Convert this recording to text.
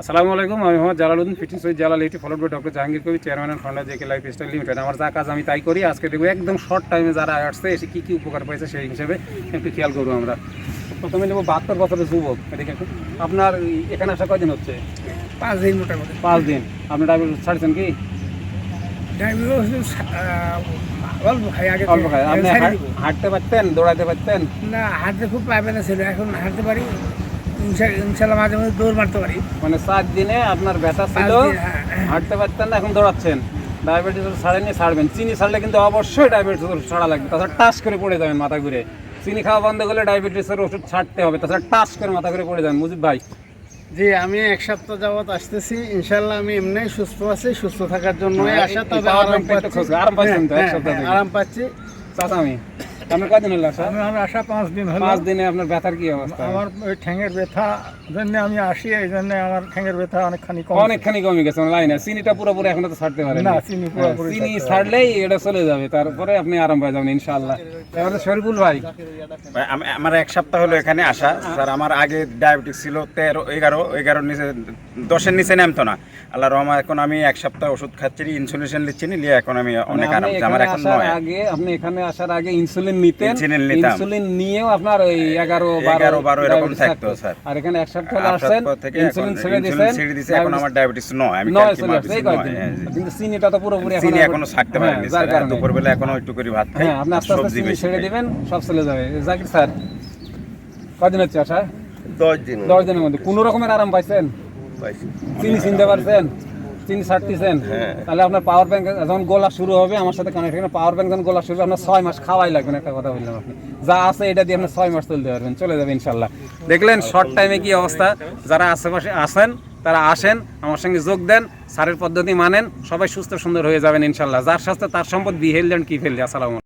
আসসালামু আলাইকুম আমি মোহাম্মদ জালালউদ্দিন ফিটিং সৈয়দ জালাল এটি ফলোড বাই ডক্টর জাহাঙ্গীর কবি chairman and founder JK lifestyle limited আমার যা কাজ আমি তাই করি আজকে দেখব একদম শর্ট টাইমে যারা আসছে এসে কী কী উপকার পাইছে সেই হিসেবে একটু খেয়াল করব আমরা। প্রথমে নেব বাহাত্তর বছরের যুবক এদিকে। আপনার এখানে আসা কয়দিন হচ্ছে? পাঁচ দিন মোটামুটি। পাঁচ দিন। আপনি ডায়াবেটিস ছাড়ছেন কি? অল্প খাই আগে অল্প খায়। আপনি। হাঁটতে পারতেন দৌড়াতে পারতেন? না হাঁটতে খুব পাইবে না ছিল এখন হাঁটতে পারি। ইনশাল্লাহ মাঝে মাঝে দৌড় মারতে পারি। মানে চার দিনে আপনার ব্যথা ছিল হ্যাঁ, হ্যাঁ। হাঁটতে পারতেন না এখন দৌড়াচ্ছেন। ডায়াবেটিস ছাড়েননি ছাড়বেন। চিনি ছাড়লে কিন্তু অবশ্যই ডায়াবেটিস ছাড়া লাগবে। তাছাড়া টাচ করে পড়ে যাবেন মাথা ঘুরে। চিনি খাওয়া বন্ধ করলে ডায়াবেটিসের ওষুধ ছাড়তে হবে। তাছাড়া টাচ করে মাথা ঘুরে পড়ে যাবেন মুজিব ভাই। জি আমি এক সপ্তাহ যাবত আসতেছি। ইনশাল্লাহ আমি এমনি সুস্থ আছি সুস্থ থাকার জন্য হ্যাঁ, আসা তবে আরাম টা একটু পাচ্ছি। আরাম হ্যাঁ, হ্যাঁ, থেকে? আরাম পাচ্ছি। চাচা আমি। আপনার হলো আসা আমি আমার আসা পাঁচ দিন হলো। পাঁচ দিনে আপনার ব্যথার কি অবস্থা? আমার ওই ঠ্যাঙের ব্যথা জন্য আমি আসি এই জন্য আমার ঠ্যাঙের ব্যথা অনেকখানি কম অনেকখানি কমে গেছে লাইনে চিনিটা পুরোপুরি এখনও তো ছাড়তে পারেন। না, চিনি পুরোপুরি চিনি ছাড়লেই এটা চলে যাবে তারপরে আপনি আরাম যাবেন ইনশাআল্লাহ। এবারে শরীফুল ভাই। আমার এক সপ্তাহ হলো এখানে আসা। স্যার আমার আগে ডায়াবেটিস ছিল তেরো এগারো এগারোর নিচে দশের নিচে নামতো না। আল্লাহ রহমা এখন আমি এক সপ্তাহ ওষুধ খাচ্ছি ইনসুলেশন নিচ্ছি নিয়ে এখন আমি অনেক মানে আপনি আরাম আমার এখন আগে আপনি এখানে আসার আগে ইনসুলিন ইনসুলিন নিতাম। ইনসুলিন নিয়েও আপনার ওই এগারো এগারো, বারো এরকম থাকতো, স্যার। আর এখানে এক সপ্তাহ আসছেন ইনসুলিন ছেড়ে দিয়েছেন ছেড়ে দিয়েছি, এখন আমার ডায়াবেটিস নয় আমি নয় চলে আসছে হ্যাঁ। কিন্তু চিনিটা তো পুরোপুরি চিনি এখনও থাকতে হ্যাঁ, পারেনি যার কারণে। দুপুরবেলা এখনও একটু করে ভাত খাই হ্যাঁ আপনি আস্তে আস্তে চিনি ছেড়ে দিবেন সব চলে যাবে। জাকির স্যার কদিন হচ্ছে আসা দশ দিন দশ দিনের মধ্যে। কোনো রকমের আরাম পাইছেন? পাইছি। চিনি চিনতে পারছেন? তাহলে আপনার পাওয়ার ব্যাংক যখন গোলা শুরু হবে, আমার সাথে কানেক্ট পাওয়ার ব্যাংক যখন গোলা শুরু হবে, আপনার ছয় মাস খাওয়াই একটা কথা বললাম আপনি। যা আছে এটা দিয়ে আপনার ছয় মাস চলতে পারবেন, চলে যাবে ইনশাল্লাহ। দেখলেন শর্ট টাইমে কি অবস্থা? যারা আশেপাশে আসেন তারা আসেন, আমার সঙ্গে যোগ দেন সারের পদ্ধতি মানেন, সবাই সুস্থ সুন্দর হয়ে যাবেন ইনশাল্লাহ। যার সাথে তার সম্পদ বি কি ফেললে আসসালাম